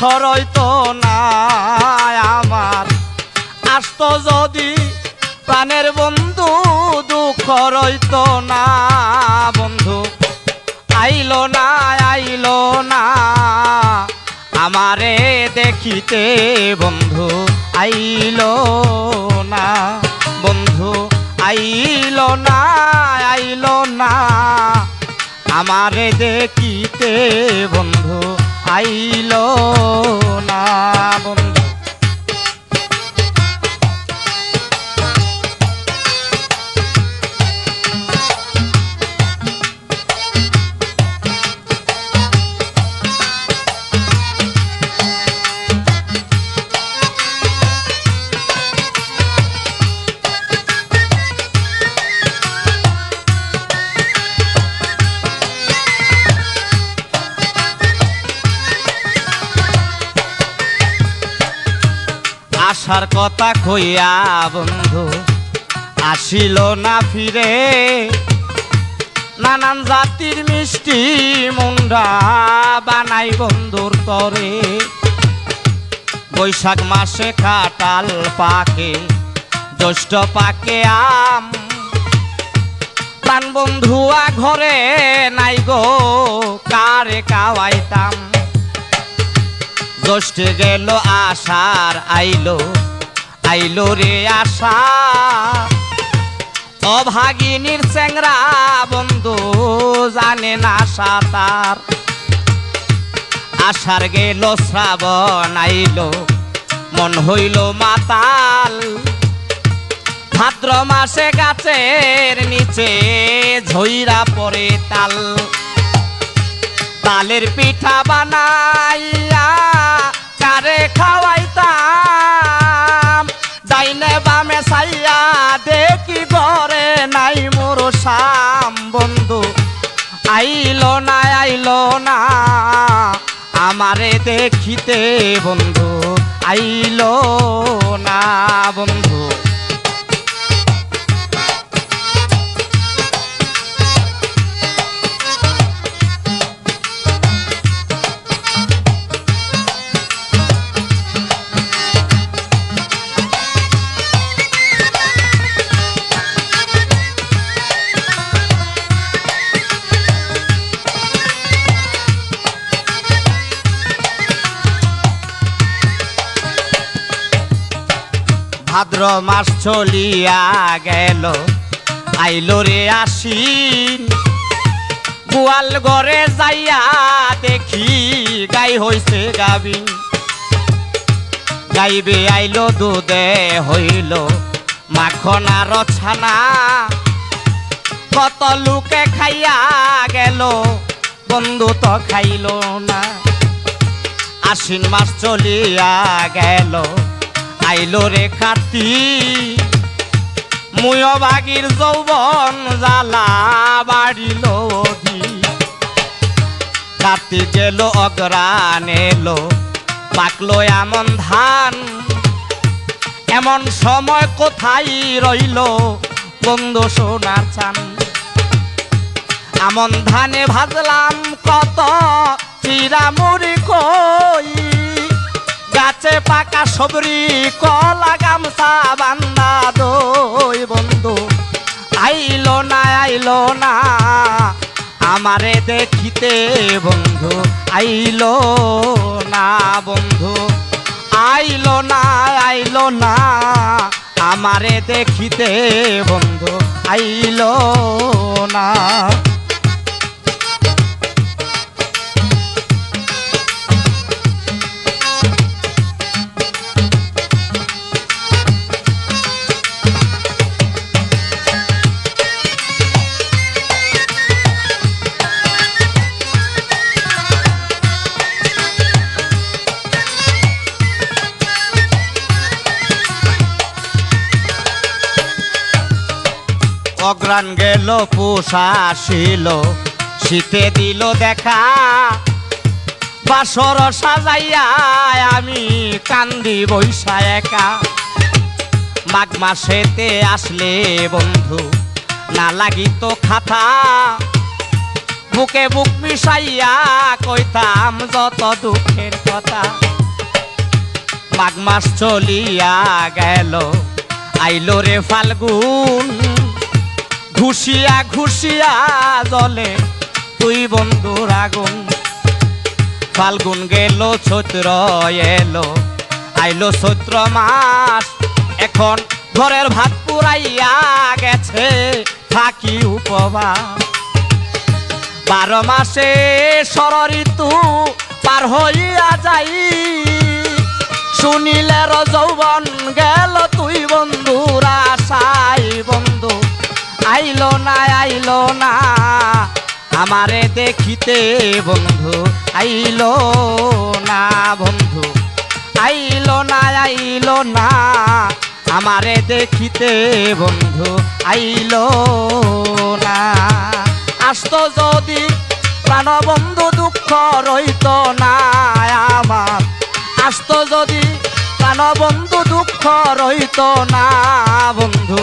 প্রাণের বন্ধু দুঃখ রইতো না আমার। আসতো যদি প্রাণের বন্ধু, দুঃখ রইতো না বন্ধু। আইলো না আইলো না, আমারে দেখিতে বন্ধু। আইলো না বন্ধু, আইলো না আইলো না, আমারে দেখিতে বন্ধু। আইলো আসার কথা কইয়া, বন্ধু, আসিল না ফিরে। নানান জাতির মিষ্টি মুন্ডা বানাই বন্ধুর তরে। বৈশাখ মাসে কাটাল পাকে, জ্যৈষ্ঠ পাকে আম। প্রাণ বন্ধুয়া ঘরে নাই গো, কারে কাওয়াইতাম? জ্যৈষ্ঠে গেল আশার আইলো আইলো রে আশা। অভাগিনীর চেংরা বন্ধু জানে না সাঁতার। আশার গেল, শ্রাবণ আইলো, মন হইল মাতাল। ভাদ্র মাসে গাছের নিচে ঝইরা পড়ে তাল। তালের পিঠা বানাইয়া ডাইনে বামে সাইয়া দেখি ঘরে নাই মোর শাম বন্ধু। আইল না আইল না, আমারে দেখিতে বন্ধু, আইল না বন্ধু। ভাদ্র মাস চলিয়া গেল। আইলো রে আশ্বিন। গোয়াল ঘরে যাইয়া দেখি, গাই হইছে গাবিন। গাইবে আইলো দুধে হইল মাখন আর ছানা। কত লোকে খাইয়া গেল, বন্ধু তো খাইল না। আশ্বিন মাস চলিয়া গেল। আইলো রে কাতি মুয় বাগির যৌবন জ্বালা বাড়িল কাতি গেল অগ্রাণ এলো, পাকলো এমন ধান। এমন সময় কোথায় রইল বন্ধু সোনার চান। আমন ধানে ভাজলাম কত চিরামুড়ি কই। গাছে পাকা সবরি, কলা গামছা বান্দা দই বন্ধু। আইলো না আইলো না, আমারে দেখিতে বন্ধু। আইলো না বন্ধু, আইলো না আইলো না, আমারে দেখিতে বন্ধু। আইলো না। অগ্রাণ গেল, পোষা আসিল। শীতে দিল দেখা, বাসর সাজাইয়া আমি কান্দি বৈশা একা। মাঘ মাসেতে আসলে বন্ধু, না লাগিত খাতা। বুকে বুক মিশাইয়া কইতাম যত দুঃখের কথা। মাঘ মাস চলিয়া গেল, আইলো রে ফাল্গুন। ঘুষিয়া ঘুষিয়া জলে, তুই বন্ধুর আগুন ফাল্গুন গেল, চৈত্র এলো, আইলো চৈত্র মাস। এখন ঘরের ভাত পুরাইয়া গেছে, থাকি উপবাস। বারো মাসে সর ঋতু পার হইয়া যাই। শুনিলে যৌবন গেল, তুই না। আমারে দেখিতে বন্ধু, আইলো না বন্ধু। আইলো না আইলো না। আমারে দেখিতে বন্ধু, আইলো না। আসতো যদি প্রাণবন্ধু দুঃখ রইত না আমার, আসতো যদি প্রাণবন্ধু দুঃখ রইত না বন্ধু।